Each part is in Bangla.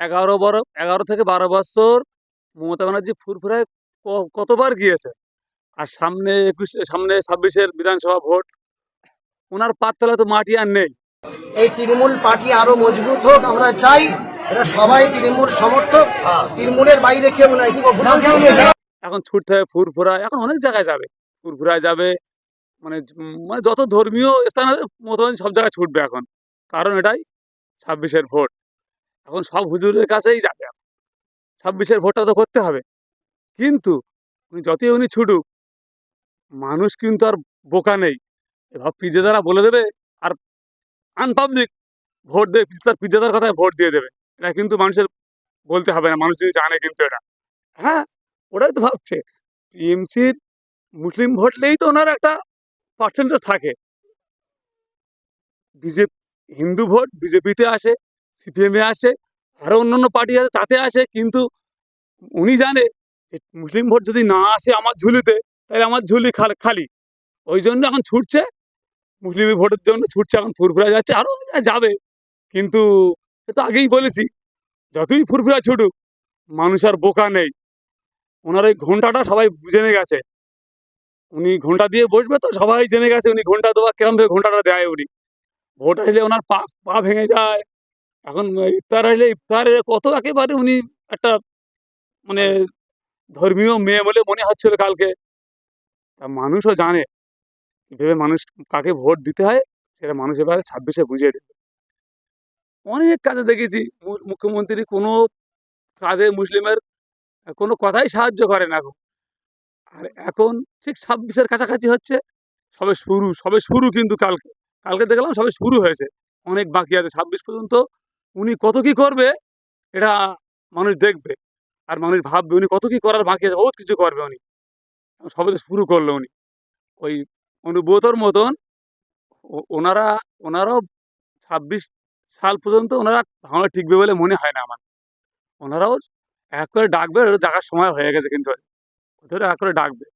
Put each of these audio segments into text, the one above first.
এগারো বড় এগারো থেকে বারো বছর মমতা ব্যানার্জি ফুরফুরায় ক- কতবার গিয়েছে? আর সামনে একুশ সামনে ছাব্বিশের বিধানসভা ভোট ওনার পাততলা তো মাটি আর নেই। এই তৃণমূল পার্টি আরও মজবুত হোক আমরা চাই এরা সবাই তৃণমূল সমর্থক তৃণমূলের বাইরে কেউ নাই। এখন ছুটতে হবে ফুরফুরা এখন অনেক জায়গায় যাবে। ফুরফুরায় যাবে মানে মানে যত ধর্মীয় স্থান আছে মতো সব জায়গায় ছুটবে এখন। কারণ এটাই ছাব্বিশের ভোট। এখন সব হুজুরের কাছেই যাবে। ছাব্বিশের ভোটটা তো করতে হবে। কিন্তু উনি যতই উনি ছুটুক, মানুষ কিন্তু আর বোকা নেই। এবার পিজেদারা বলে দেবে আর আনপাবলিক ভোট দেবে তার পিজেদার কথায় ভোট দিয়ে দেবে। এটা কিন্তু মানুষের বলতে হবে না, মানুষ যদি জানে কিন্তু এটা। হ্যাঁ ওটাই তো ভাবছে। টিএমসির মুসলিম ভোটলেই তো ওনার একটা পার্সেন্টেজ থাকে। বিজেপি হিন্দু ভোট বিজেপিতে আসে সিপিএমে আসে আরও অন্যান্য পার্টি আছে, তাতে আসে, কিন্তু উনি জানে মুসলিম ভোট যদি না আসে আমার ঝুলিতে, তাহলে আমার ঝুলি খাল- ওই জন্য এখন ছুটছে, মুসলিম ভোটের জন্য ছুটছে, এখন ফুরফুরা যাচ্ছে আরও যাবে। কিন্তু তো আগেই বলেছি, যতই ফুরফুরা ছুটুক, মানুষ আর বোকা নেই। ওনার ওই ঘন্টাটা সবাই জেনে গেছে। উনি ঘণ্টা দিয়ে বসবে তো, সবাই জেনে গেছে উনি ঘণ্টা দেওয়া, কিরম ভাবে ঘন্টাটা দেয় উনি। ভোট আসলে ওনার পা পা ভেঙে যায় এখন ইফতার আসলে ইফতারে কত একেবারে উনি একটা মানে ধর্মীয় মেয়ে বলে মনে হচ্ছিল কালকে। তা মানুষও জানে ভেবে মানুষ, কাকে ভোট দিতে হয় সেটা মানুষ এবারে ছাব্বিশে বুঝিয়ে দেবে অনেক কাজে দেখেছি মুখ্যমন্ত্রী কোনো কাজে মুসলিমের কোনো কথাই সাহায্য করে না এখন আর এখন ঠিক ছাব্বিশের কাছাকাছি হচ্ছে, সবে শুরু সবে শুরু কিন্তু কালকে কালকে দেখলাম সবে শুরু হয়েছে, অনেক বাকি আছে, ছাব্বিশ পর্যন্ত উনি কত কি করবে, এটা মানুষ দেখবে। আর মানুষ ভাববে উনি কত কি করার বাকি আছে, বহুত কিছু করবে উনি। সবে শুরু করল উনি। ওই অনুব্রতর মতন ওনারা, ওনারাও ছাব্বিশ সাল পর্যন্ত ওনারা ভাঙড়া টিকবে বলে মনে হয় না আমার। ওনারাও এক করে ডাকবে ডাকার সময় হয়ে গেছে কিন্তু ওদের। এক করে ডাকবে।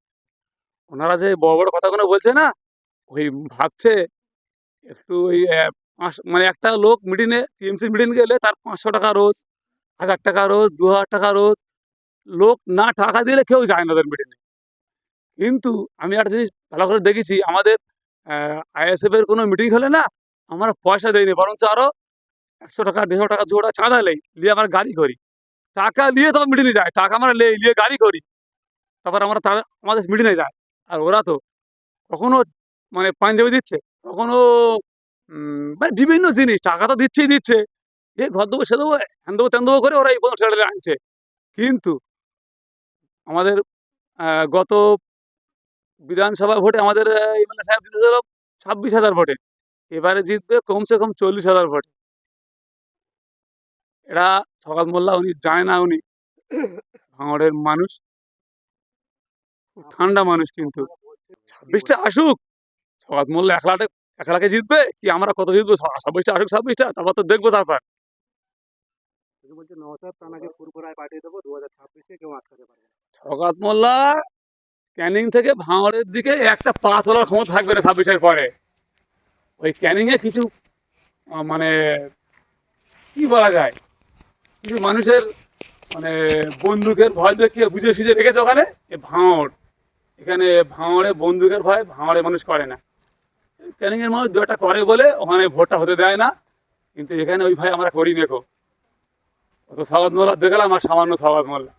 ওনারা যে বড় বড় কথাগুলো বলছে না, ওই ভাবছে একটু ওই মানে একটা লোক মিটিংয়ে টিএমসি মিটিং গেলে তার পাঁচশো টাকা রোজ, হাজার টাকা রোজ, দু হাজার টাকা রোজ। লোক না টাকা দিলে কেউ যায় না ওদের মিটিংয়ে কিন্তু আমি একটা জিনিস ভালো করে দেখেছি, আমাদের আইএসএফ এর কোনো মিটিং হলে না, আমরা পয়সা দেয়নি, বরঞ্চ আরও একশো টাকা, দেড়শো টাকা, দুশো টাকা চাঁদা নেই, নিয়ে আমরা গাড়ি করি। টাকা দিয়ে তখন মিটিংয়ে যায়, টাকা আমরা নেই, নিয়ে গাড়ি করি। তারপর আমরা তাদের আমাদের মিটিংয়ে যায়। আর ওরা তো কখনো মানে পাঞ্জাবি দিচ্ছে, কখনো মানে বিভিন্ন জিনিস, টাকা তো দিচ্ছেই দিচ্ছে। এ ঘর দেবো সে দেবো হ্যান দেবো তেন দেবো করে ওরা এই পর্যন্ত ছেড়ে আনছে। কিন্তু আমাদের গত বিধানসভা ভোটে আমাদের এমএলএ সাহেব জিতেছিল ছাব্বিশ হাজার ভোটে। এবারে জিতবে কমসে কম চল্লিশ হাজার ভোটে। এরা সকাল মোল্লা, উনি যায় না, উনি ভাঙড়ের মানুষ। ঠান্ডা মানুষ কিন্তু। ছাব্বিশটা আসুক। সকাল মোল্লা একলাটে একলাকে জিতবে? কি আমরা কত জিতবো? ছাব্বিশটা আসুক ছাব্বিশটা তারপর তো দেখব তারপর। বলছে নওসাদ তানাকে ফুরফুরায় পাঠিয়ে দেবো দু হাজার ছাব্বিশে কেউ আটকাতে পারবে না। মোল্লা ক্যানিং থেকে ভাঙড়ের দিকে একটা পা তোলার ক্ষমতা থাকবে না ছাব্বিশের পরে। ওই ক্যানিংয়ে কিছু মানে কি বলা যায়? কিছু মানুষের মানে বন্দুকের ভয় দেখিয়ে বুঝে সুঝে রেখেছে ওখানে এ ভাঙড়। এখানে ভাঙড়ে বন্দুকের ভয় ভাঙড়ে মানুষ করে না। ক্যানিংয়ের মানুষ দু একটা করে বলে, ওখানে ভোটটা হতে দেয় না। কিন্তু এখানে ওই ভাই আমরা করি দেখো। অত সাবাদ মোল্লা, দেখলাম আর সামান্য সাবাদ মোল্লা।